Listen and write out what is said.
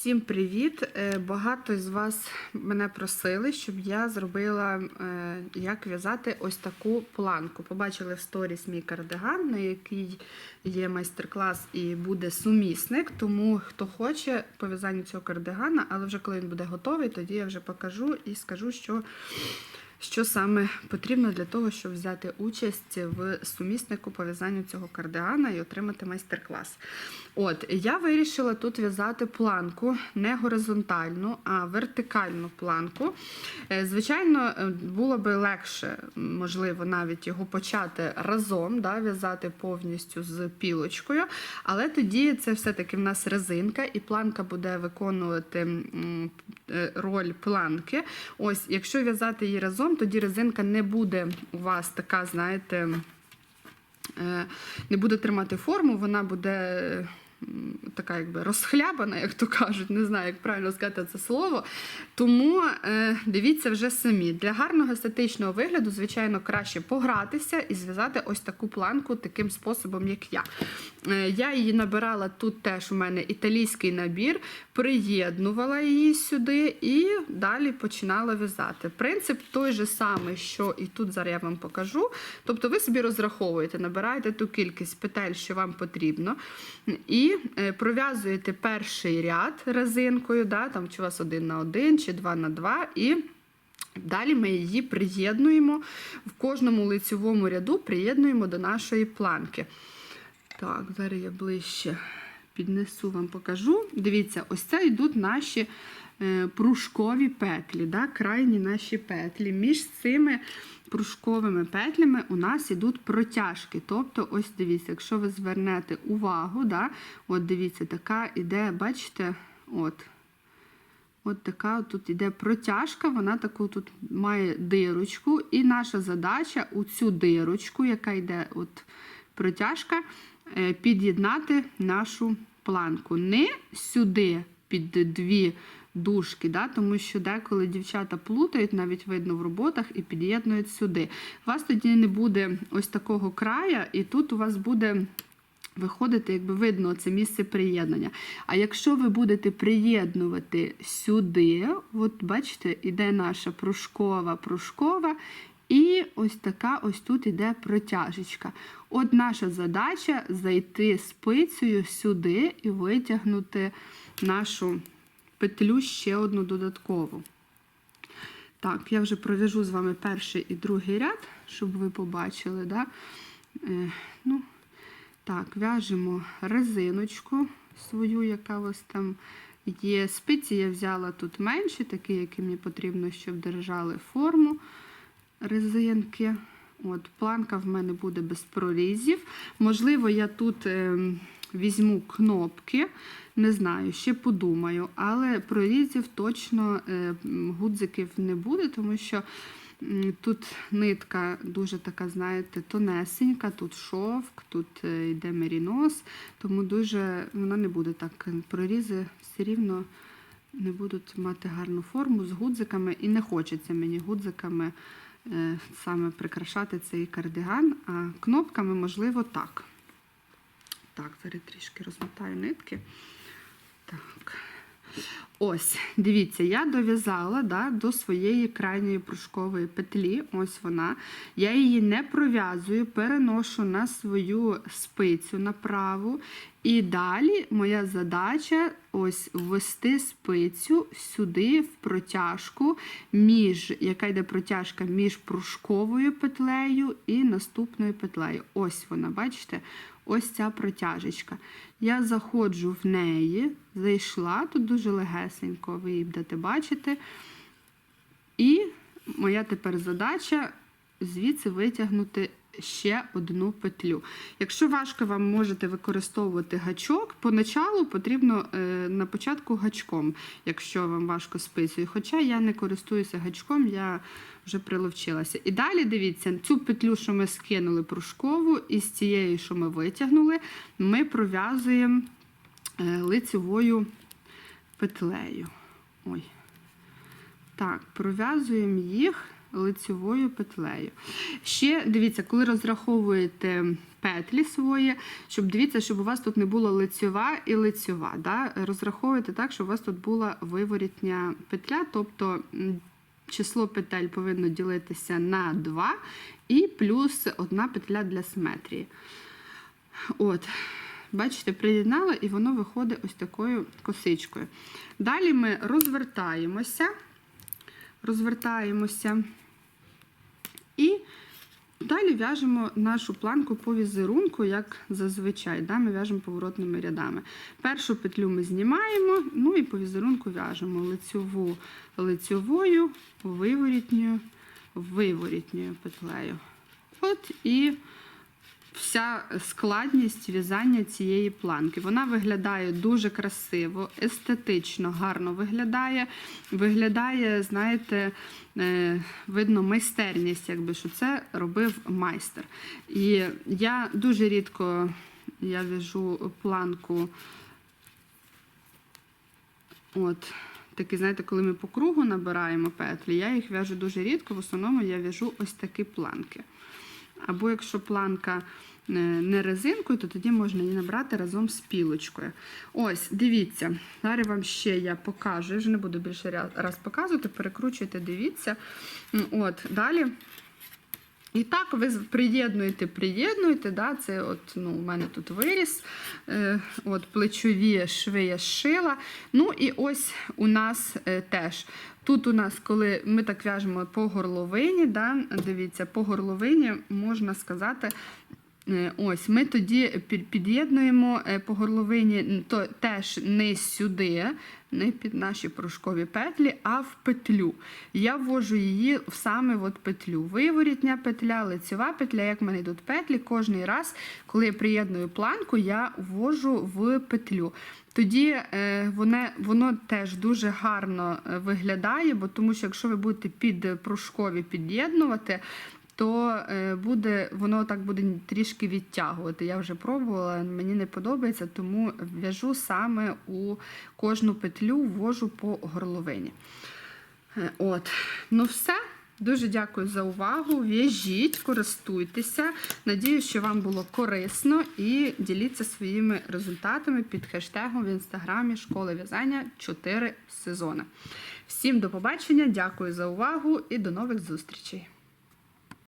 Всім привіт! Е, Багато з вас мене просили, щоб я зробила, е, як в'язати ось таку планку. Побачили в сторіс мій кардиган, на який є майстер-клас і буде сумісник. Тому хто хоче по в'язанню цього кардигана, але вже коли він буде готовий, тоді я вже покажу і скажу, що. Що саме потрібно для того, щоб взяти участь в суміснику по в'язанню цього кардигана і отримати майстер-клас? От, я вирішила тут в'язати планку не горизонтальну, а вертикальну планку. Е, Звичайно, е, було би легше, можливо, навіть його почати разом, да, в'язати повністю з пілочкою, але тоді це все-таки в нас резинка, і планка буде виконувати е, роль планки. Ось, якщо в'язати її разом, тоді резинка не буде у вас така, знаєте, е, не буде тримати форму, вона буде е, така якби розхлябана, як то кажуть, не знаю, як правильно сказати це слово. Тому е, дивіться вже самі. Для гарного естетичного вигляду, звичайно, краще погратися і зв'язати ось таку планку таким способом, як я. Е, я її набирала тут теж у мене італійський набір, приєднувала її сюди і далі починала в'язати. Принцип той же самий, що і тут зараз я вам покажу. Тобто ви собі розраховуєте, набираєте ту кількість петель, що вам потрібно, і е, пров'язуєте перший ряд резинкою, да, там чи у вас один на один, чи два на два, і Далі ми її приєднуємо в кожному лицевому ряду, приєднуємо до нашої планки. Так, зараз я ближче піднесу вам покажу. Дивіться, ось це йдуть наші пружкові петлі, да, крайні наші петлі. Між цими пружковими петлями у нас йдуть протяжки. Тобто, ось дивіться, якщо ви звернете увагу, да, от дивіться, така іде, бачите, от. От така тут іде протяжка, вона таку тут має дирочку. І наша задача у цю дирочку, яка йде от протяжка, е, під'єднати нашу планку. Не сюди під дві дужки, да, тому що деколи дівчата плутають, навіть видно в роботах, і під'єднують сюди. У вас тоді не буде ось такого края, і тут у вас буде виходити, якби видно це місце приєднання. А якщо ви будете приєднувати сюди, от бачите, іде наша пружкова, пружкова, і ось така ось тут іде протяжечка. От наша задача зайти спицею сюди і витягнути нашу петлю ще одну додаткову. Так, я вже пров'яжу з вами перший і другий ряд, щоб ви побачили. Да? Е, ну, так, в'яжемо резиночку свою, яка у вас там є. Спиці я взяла тут менші, такі, які мені потрібно, щоб держали форму резинки. От, Планка в мене буде без прорізів. Можливо, я тут е, візьму кнопки, не знаю, ще подумаю, але прорізів точно е, гудзиків не буде, тому що тут нитка дуже така, знаєте, тонесенька, тут шовк, тут е, йде мерінос, тому дуже вона не буде так. Прорізи все рівно не будуть мати гарну форму з гудзиками, і не хочеться мені гудзиками е, саме прикрашати цей кардиган, а кнопками, можливо, так. Так, зараз трішки розмотаю нитки. Так. Ось, дивіться, я дов'язала да, до своєї крайньої пружкової петлі. Ось вона. Я її не пров'язую, переношу на свою спицю на праву. І далі моя задача ось ввести спицю сюди в протяжку, між, яка йде протяжка між пружковою петлею і наступною петлею. Ось вона, бачите? Ось ця протяжечка. Я заходжу в неї, зайшла, тут дуже легесенько, ви її будете бачити. І моя тепер задача звідси витягнути ще одну петлю. Якщо важко, вам можете використовувати гачок. Поначалу потрібно е, на початку гачком, якщо вам важко спицею. Хоча я не користуюся гачком, я вже приловчилася. І далі дивіться, цю петлю, що ми скинули пружкову, і з цією, що ми витягнули, ми пров'язуємо е, лицевою петлею. Ой. Так, пров'язуємо їх лицевою петлею. Ще дивіться, коли розраховуєте петлі свої, щоб дивіться, щоб у вас тут не було лицьова і лицьова. Да? Розраховуйте так, щоб у вас тут була виворітня петля, тобто число петель повинно ділитися на 2 і плюс одна петля для симетрії. От. Бачите, приєднала і воно виходить ось такою косичкою. Далі ми розвертаємося, розвертаємося і далі в'яжемо нашу планку по візерунку, як зазвичай. Да? Ми в'яжемо поворотними рядами. Першу петлю ми знімаємо, ну і по візерунку в'яжемо лицьову лицьовою, виворітньою, виворітньою петлею. От і вся складність в'язання цієї планки. Вона виглядає дуже красиво, естетично, гарно виглядає. Виглядає, знаєте, е, видно майстерність, якби що це робив майстер. І я дуже рідко я в'яжу планку. От. Такі, знаєте, коли ми по кругу набираємо петлі, я їх в'яжу дуже рідко, в основному я в'яжу ось такі планки. Або якщо планка не резинкою, то тоді можна її набрати разом з пілочкою. Ось, дивіться, зараз вам ще я покажу. Я вже не буду більше раз показувати, перекручуйте, дивіться. От, далі. І так ви приєднуєте, приєднуєте, да, це от, ну, у мене тут виріс, е, от, плечові шви я зшила. Ну і ось у нас е, теж. Тут у нас, коли ми так в'яжемо по горловині, да, дивіться, по горловині можна сказати, Е, Ось ми тоді під'єднуємо е, по горловині то теж не сюди, не під наші порошкові петлі, а в петлю. Я ввожу її в саме от петлю. Виворітня петля, лицьова петля, як в мене йдуть петлі, кожний раз, коли я приєдную планку, я ввожу в петлю. Тоді е, воно, воно теж дуже гарно е, виглядає, бо тому що якщо ви будете під порошкові під'єднувати, то е, буде воно так буде трішки відтягувати. Я вже пробувала, мені не подобається, тому в'яжу саме у кожну петлю, ввожу по горловині. Е, От, ну все. Дуже дякую за увагу. В'яжіть, користуйтеся. Надію, що вам було корисно і діліться своїми результатами під хештегом в інстаграмі Школи в'язання 4 сезони. Всім до побачення, дякую за увагу і до нових зустрічей!